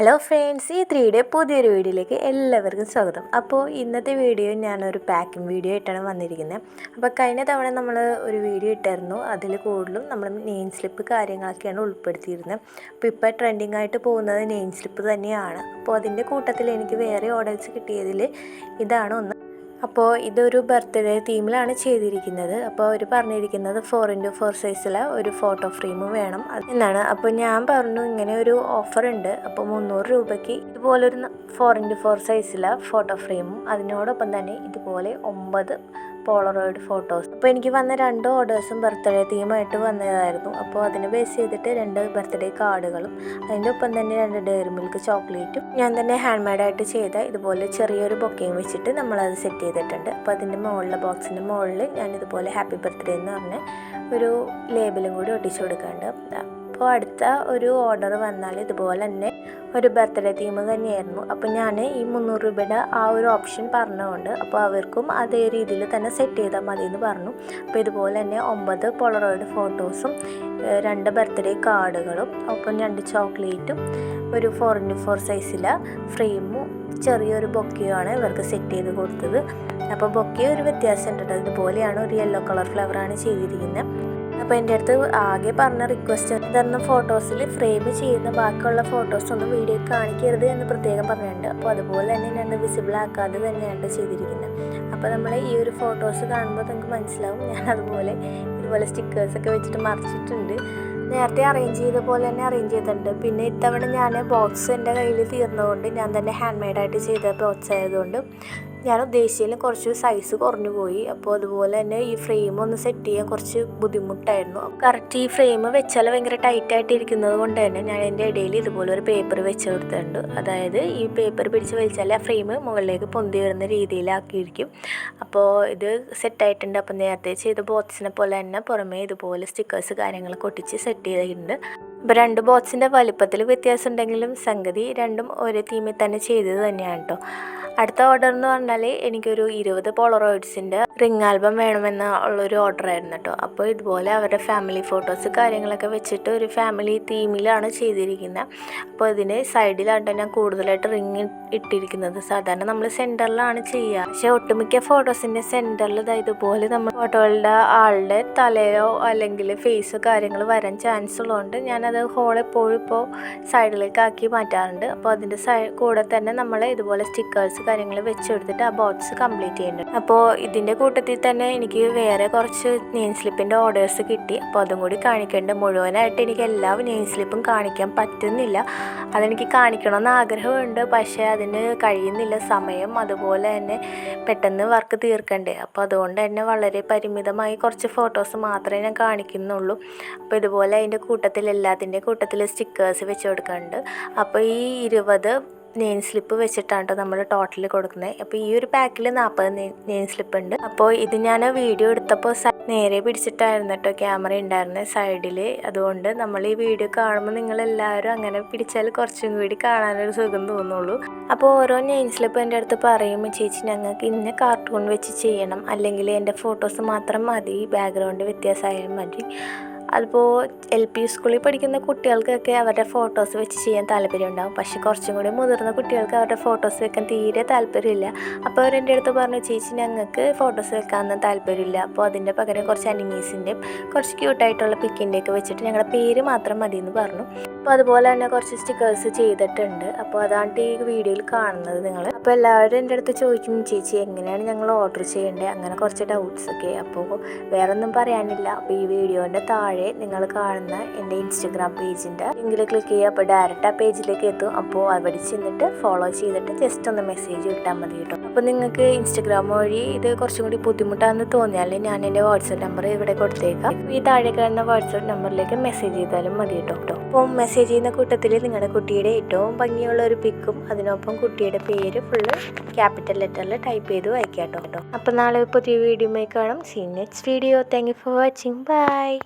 Hello friends ഈ three day പുതിയൊരു വീഡിയോയിലേക്ക് എല്ലാവർക്കും സ്വാഗതം. അപ്പോൾ ഇന്നത്തെ വീഡിയോ ഞാനൊരു പാക്കിംഗ് വീഡിയോ ആയിട്ടാണ് വന്നിരിക്കുന്നത് അപ്പോൾ കഴിഞ്ഞ തവണ നമ്മൾ ഒരു വീഡിയോ ഇട്ടായിരുന്നു. അതിൽ കൂടുതലും നമ്മൾ നെയിം സ്ലിപ്പ് കാര്യങ്ങളൊക്കെയാണ് ഉൾപ്പെടുത്തിയിരുന്നത് അപ്പോൾ ഇപ്പോൾ ട്രെൻഡിങ് ആയിട്ട് പോകുന്നത് നെയിം സ്ലിപ്പ് തന്നെയാണ്. അപ്പോൾ അതിന്റെ കൂട്ടത്തിൽ എനിക്ക് വേറെ ഓർഡേഴ്സ് കിട്ടിയതിൽ ഇതാണ് ഒന്ന് അപ്പോൾ ഇതൊരു ബർത്ത്ഡേ തീമിലാണ് ചെയ്തിരിക്കുന്നത്. അപ്പോൾ അവർ പറഞ്ഞിരിക്കുന്നത് ഫോർ ഇന്റു ഫോർ സൈസിലെ ഒരു ഫോട്ടോ ഫ്രെയിം വേണം. എന്നാണ്? അപ്പോൾ ഞാൻ പറഞ്ഞു ഇങ്ങനെ ഒരു ഓഫർ ഉണ്ട്. അപ്പോൾ മുന്നൂറ് രൂപയ്ക്ക് ഇതുപോലൊരു ഫോർ ഇന്റു ഫോർ സൈസിലെ ഫോട്ടോ ഫ്രെയിമും അതിനോടൊപ്പം തന്നെ ഇതുപോലെ ഒമ്പത് പോളറോയിഡ് ഫോട്ടോസ് അപ്പോൾ എനിക്ക് വന്ന രണ്ട് ഓർഡേഴ്സും ബർത്ത്ഡേ തീമായിട്ട് വന്നതായിരുന്നു. അപ്പോൾ അതിനെ ബേസ് ചെയ്തിട്ട് രണ്ട് ബർത്ത്ഡേ കാർഡുകളും അതിന്റെ ഒപ്പം തന്നെ രണ്ട് ഡയറി മിൽക്ക് ചോക്ലേറ്റും ഞാൻ തന്നെ ഹാൻഡ് മെയ്ഡ് ആയിട്ട് ചെയ്ത ഇതുപോലെ ചെറിയൊരു ബൊക്കയും വെച്ചിട്ട് നമ്മളത് സെറ്റ് ചെയ്തിട്ടുണ്ട്. അപ്പോൾ അതിന്റെ മുകളിലെ ബോക്സിന്റെ മുകളിൽ ഞാൻ ഇതുപോലെ ഹാപ്പി ബർത്ത്ഡേ എന്ന് പറഞ്ഞ് ഒരു ലേബലും കൂടി ഒട്ടിച്ചു കൊടുക്കാറുണ്ട് അപ്പോൾ അടുത്ത ഒരു ഓർഡർ വന്നാൽ ഇതുപോലെ തന്നെ ഒരു ബർത്ത്ഡേ തീം തന്നെയായിരുന്നു. അപ്പോൾ ഞാൻ ഈ മുന്നൂറ് രൂപയുടെ ആ ഒരു ഓപ്ഷൻ പറഞ്ഞുകൊണ്ട് അപ്പോൾ അവർക്കും അതേ രീതിയിൽ തന്നെ സെറ്റ് ചെയ്താൽ മതി എന്ന് പറഞ്ഞു. അപ്പോൾ ഇതുപോലെ തന്നെ ഒമ്പത് പോളറോയിഡ് ഫോട്ടോസും രണ്ട് ബർത്ത്ഡേ കാർഡുകളും ഒപ്പം രണ്ട് ചോക്ലേറ്റും ഒരു ഫോർ ഇന്റു ഫോർ സൈസിലെ ഫ്രെയിമും ചെറിയൊരു ബൊക്കെയുമാണ് ഇവർക്ക് സെറ്റ് ചെയ്ത് കൊടുത്തത്. അപ്പോൾ ബൊക്കെ ഒരു വ്യത്യാസം ഉണ്ട് ഇതുപോലെയാണ് ഒരു യെല്ലോ കളർ ഫ്ലവറാണ് ചെയ്തിരിക്കുന്നത്. അപ്പോൾ എന്റെ അടുത്ത് ആകെ പറഞ്ഞ റിക്വസ്റ്റ് തന്ന ഫോട്ടോസിൽ ഫ്രെയിം ചെയ്യുന്ന ബാക്കിയുള്ള ഫോട്ടോസ് ഒന്നും വീഡിയോ കാണിക്കരുത് എന്ന് പ്രത്യേകം പറഞ്ഞിട്ടുണ്ട്. അപ്പോൾ അതുപോലെ തന്നെ ഞാൻ വിസിബിൾ ആക്കാതെ തന്നെയാണ് ചെയ്തിരിക്കുന്നത്. അപ്പോൾ നമ്മൾ ഈ ഒരു ഫോട്ടോസ് കാണുമ്പോൾ നിങ്ങൾക്ക് മനസ്സിലാവും. ഞാൻ അതുപോലെ ഇതുപോലെ സ്റ്റിക്കേഴ്സൊക്കെ വെച്ചിട്ട് മറിച്ചിട്ടുണ്ട്. നേരത്തെ അറേഞ്ച് ചെയ്ത പോലെ തന്നെ അറേഞ്ച് ചെയ്തിട്ടുണ്ട്. പിന്നെ ഇത്തവണ ഞാൻ ബോക്സ് എന്റെ കയ്യിൽ തീർന്നതുകൊണ്ട് ഞാൻ തന്നെ ഹാൻഡ് മെയ്ഡായിട്ട് ചെയ്ത ബോക്സ് ആയതുകൊണ്ട് ഞാൻ ഉദ്ദേശിച്ചതിൽ കുറച്ച് സൈസ് കുറഞ്ഞു പോയി. അപ്പോൾ അതുപോലെ തന്നെ ഈ ഫ്രെയിം ഒന്ന് സെറ്റ് ചെയ്യാൻ കുറച്ച് ബുദ്ധിമുട്ടായിരുന്നു. കറക്റ്റ് ഈ ഫ്രെയിം വെച്ചാൽ ഭയങ്കര ടൈറ്റ് ആയിട്ട് ഇരിക്കുന്നത് കൊണ്ട് തന്നെ ഞാൻ എന്റെ ഇടയിൽ ഇതുപോലെ ഒരു പേപ്പർ വെച്ച് കൊടുത്തിട്ടുണ്ട്. അതായത് ഈ പേപ്പർ പിടിച്ച് വലിച്ചാൽ ആ ഫ്രെയിം മുകളിലേക്ക് പൊന്തി വരുന്ന രീതിയിലാക്കിയിരിക്കും. അപ്പോൾ ഇത് സെറ്റായിട്ടുണ്ട് അപ്പോൾ നേരത്തെ ചെയ്ത ബോക്സിനെ പോലെ തന്നെ പുറമേ ഇതുപോലെ സ്റ്റിക്കേഴ്സ് കാര്യങ്ങളൊക്കെ ഒട്ടിച്ച് സെറ്റ് ചെയ്തിട്ടുണ്ട്. അപ്പോൾ രണ്ട് ബോക്സിന്റെ വലിപ്പത്തിൽ വ്യത്യാസം ഉണ്ടെങ്കിലും സംഗതി രണ്ടും ഒരേ തീമിൽ തന്നെ ചെയ്തത് തന്നെയാണ് കേട്ടോ അടുത്ത ഓർഡർ എന്ന് പറഞ്ഞാൽ എനിക്കൊരു ഇരുപത് പോളറോയിഡ്സിന്റെ റിംഗ് ആൽബം വേണമെന്ന ഉള്ളൊരു ഓർഡർ ആയിരുന്നു കേട്ടോ. അപ്പോൾ ഇതുപോലെ അവരുടെ ഫാമിലി ഫോട്ടോസ് കാര്യങ്ങളൊക്കെ വെച്ചിട്ട് ഒരു ഫാമിലി തീമിലാണ് ചെയ്തിരിക്കുന്നത് അപ്പോൾ ഇതിന് സൈഡിലാണ് ഞാൻ കൂടുതലായിട്ട് റിങ് ഇട്ടിരിക്കുന്നത്. സാധാരണ നമ്മൾ സെന്ററിലാണ് ചെയ്യുക പക്ഷേ ഒട്ടുമിക്ക ഫോട്ടോസിന്റെ സെന്ററിൽ ഇതുപോലെ നമ്മൾ ഫോട്ടോകളുടെ ആളുടെ തലയോ അല്ലെങ്കിൽ ഫേസോ കാര്യങ്ങൾ വരാൻ ചാൻസ് ഉള്ളതുകൊണ്ട് ഞാനത് ഹോൾ എപ്പോഴും ഇപ്പോൾ സൈഡിലേക്ക് ആക്കി മാറ്റാറുണ്ട്. അപ്പോൾ അതിന്റെ സൈ കൂടെ തന്നെ നമ്മൾ ഇതുപോലെ സ്റ്റിക്കേഴ്സ് കാര്യങ്ങൾ വെച്ചെടുത്തിട്ട് ആ ബോക്സ് കംപ്ലീറ്റ് ചെയ്യുന്നുണ്ട്. അപ്പോൾ ഇതിന്റെ കൂട്ടത്തിൽ തന്നെ എനിക്ക് വേറെ കുറച്ച് നെയിം സ്ലിപ്പിന്റെ ഓർഡേഴ്സ് കിട്ടി. അപ്പോൾ അതും കൂടി കാണിക്കേണ്ട. മുഴുവനായിട്ട് എനിക്ക് എല്ലാ നെയിം സ്ലിപ്പും കാണിക്കാൻ പറ്റുന്നില്ല. അതെനിക്ക് കാണിക്കണമെന്ന് ആഗ്രഹമുണ്ട്. പക്ഷേ അതിന് കഴിയുന്നില്ല. സമയം അതുപോലെ തന്നെ പെട്ടെന്ന് വർക്ക് തീർക്കണ്ടേ. അപ്പോൾ അതുകൊണ്ട് തന്നെ വളരെ പരിമിതമായി കുറച്ച് ഫോട്ടോസ് മാത്രമേ ഞാൻ കാണിക്കുന്നുള്ളൂ. അപ്പോൾ ഇതുപോലെ അതിന്റെ കൂട്ടത്തിൽ എല്ലാത്തിന്റെ കൂട്ടത്തിൽ സ്റ്റിക്കേഴ്സ് വെച്ച് കൊടുക്കുന്നുണ്ട് അപ്പോൾ ഈ ഇരുപത് നെയിം സ്ലിപ്പ് വെച്ചിട്ടാണ് നമ്മൾ ടോട്ടൽ കൊടുക്കുന്നത്. അപ്പോൾ ഈ ഒരു പാക്കിൽ നാൽപ്പത് നെയിൻ സ്ലിപ്പ് ഉണ്ട്. അപ്പോൾ ഇത് ഞാൻ വീഡിയോ എടുത്തപ്പോൾ നേരെ പിടിച്ചിട്ടായിരുന്നു കേട്ടോ ക്യാമറ ഉണ്ടായിരുന്നത് സൈഡിൽ. അതുകൊണ്ട് നമ്മൾ ഈ വീഡിയോ കാണുമ്പോൾ നിങ്ങളെല്ലാവരും അങ്ങനെ പിടിച്ചാൽ കുറച്ചും കൂടി കാണാനൊരു സുഖം തോന്നുള്ളൂ. അപ്പോൾ ഓരോ നെയിൻ സ്ലിപ്പ് എന്റെ അടുത്ത് പറയുമ്പോൾ ചേച്ചി ഞങ്ങൾക്ക് ഇന്ന കാർട്ടൂൺ വെച്ച് ചെയ്യണം. അല്ലെങ്കിൽ എന്റെ ഫോട്ടോസ് മാത്രം മതി. ബാക്ക്ഗ്രൗണ്ട് വ്യത്യാസമായാലും മതി. അതിപ്പോൾ എൽ പി സ്കൂളിൽ പഠിക്കുന്ന കുട്ടികൾക്കൊക്കെ അവരുടെ ഫോട്ടോസ് വെച്ച് ചെയ്യാൻ താല്പര്യം ഉണ്ടാകും പക്ഷെ കുറച്ചും കൂടി മുതിർന്ന കുട്ടികൾക്ക് അവരുടെ ഫോട്ടോസ് വെക്കാൻ തീരെ താല്പര്യമില്ല. അപ്പോൾ അവർ എന്റെ അടുത്ത് പറഞ്ഞു ചേച്ചി ഞങ്ങൾക്ക് ഫോട്ടോസ് വെക്കാനൊന്നും താല്പര്യമില്ല. അപ്പോൾ അതിന്റെ പകരം കുറച്ച് അനിമീസിന്റെയും കുറച്ച് ക്യൂട്ടായിട്ടുള്ള പിക്കിന്റെയൊക്കെ വെച്ചിട്ട് ഞങ്ങളുടെ പേര് മാത്രം മതി എന്ന് പറഞ്ഞു. അപ്പോൾ അതുപോലെ തന്നെ കുറച്ച് സ്റ്റിക്കേഴ്സ് ചെയ്തിട്ടുണ്ട്. അപ്പോൾ അതാണ് ഈ വീഡിയോയിൽ കാണുന്നത് നിങ്ങൾ. അപ്പോൾ എല്ലാവരും എന്റെ അടുത്ത് ചോദിക്കും ചേച്ചി എങ്ങനെയാണ് ഞങ്ങൾ ഓർഡർ ചെയ്യേണ്ടത്? അങ്ങനെ കുറച്ച് ഡൗട്ട്സ് ഒക്കെ. അപ്പോൾ വേറെ ഒന്നും പറയാനില്ല. അപ്പോൾ ഈ വീഡിയോന്റെ താഴെ നിങ്ങൾ കാണുന്ന എന്റെ ഇൻസ്റ്റഗ്രാം പേജിന്റെ ലിങ്കിൽ ക്ലിക്ക് ചെയ്യുക. അപ്പോൾ ഡയറക്റ്റ് ആ പേജിലേക്ക് എത്തും. അപ്പോൾ അവിടെ ചെന്നിട്ട് ഫോളോ ചെയ്തിട്ട് ജസ്റ്റ് ഒന്ന് മെസ്സേജ് ഇട്ടാൽ മതി കേട്ടോ. അപ്പോൾ നിങ്ങൾക്ക് ഇൻസ്റ്റഗ്രാം വഴി ഇത് കുറച്ചും കൂടി ബുദ്ധിമുട്ടാണെന്ന് തോന്നിയാൽ ഞാൻ എന്റെ വാട്സപ്പ് നമ്പർ ഇവിടെ കൊടുത്തേക്കാം. ഈ താഴെ കാണുന്ന വാട്സപ്പ് നമ്പറിലേക്ക് മെസ്സേജ് ചെയ്താലും മതി കേട്ടോ. അപ്പോൾ മെസ്സേജ് ചെയ്യുന്ന കൂട്ടത്തിൽ നിങ്ങളുടെ കുട്ടിയുടെ ഏറ്റവും ഭംഗിയുള്ള ഒരു പിക്കും അതിനൊപ്പം കുട്ടിയുടെ പേര് ഫുള്ള് ക്യാപിറ്റൽ ലെറ്ററിൽ ടൈപ്പ് ചെയ്ത് കേട്ടോ കേട്ടോ. അപ്പോൾ നാളെ പുതിയ വീഡിയോ കാണാം. See next video thank you for watching bye